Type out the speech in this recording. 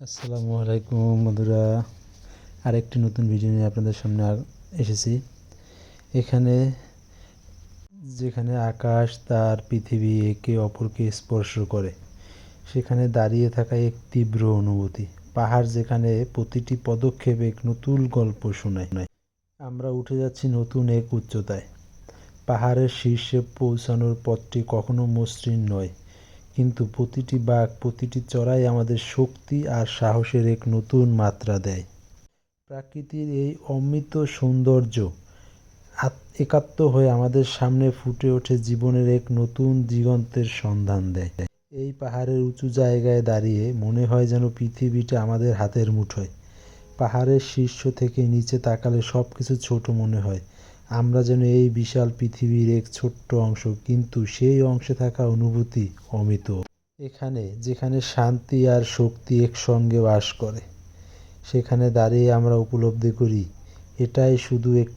আসসালামু আলাইকুম বন্ধুরা। আরেকটি নতুন ভিডিও নিয়ে আপনাদের সামনে এসেছি। এখানে যেখানে আকাশ, তার পৃথিবী একে অপরকে স্পর্শ করে, সেখানে দাঁড়িয়ে থাকা এক তীব্র অনুভূতি। পাহাড় যেখানে প্রতিটি পদক্ষেপ এক নতুন গল্প শোনায়। আমরা উঠে যাচ্ছি নতুন এক উচ্চতায়। পাহাড়ের শীর্ষে পৌঁছানোর পথটি কখনো মসৃণ নয়। কিন্তু প্রতিটি বাঘ প্রতিটি চড়াই আমাদের শক্তি আর সাহসের এক নতুন মাত্রা দেয়। প্রাকৃতির এই অমৃত সৌন্দর্য একাত্ম হয়ে আমাদের সামনে ফুটে ওঠে জীবনের এক নতুন দিগন্তের সন্ধান দেয়। এই পাহাড়ের উঁচু জায়গায় দাঁড়িয়ে মনে হয় যেন পৃথিবীটা আমাদের হাতের মুঠোয়। পাহাড়ের শীর্ষ থেকে নিচে তাকালে সব কিছু ছোট মনে হয়। আমরা যেন এই বিশাল পৃথিবীর এক ছোট্ট অংশ, কিন্তু সেই অংশে থাকা অনুভূতি অমিত। এখানে, যেখানে শান্তি আর শক্তি একসঙ্গে বাস করে, সেখানে দাঁড়িয়ে আমরা উপলব্ধি করি, এটাই শুধু একটি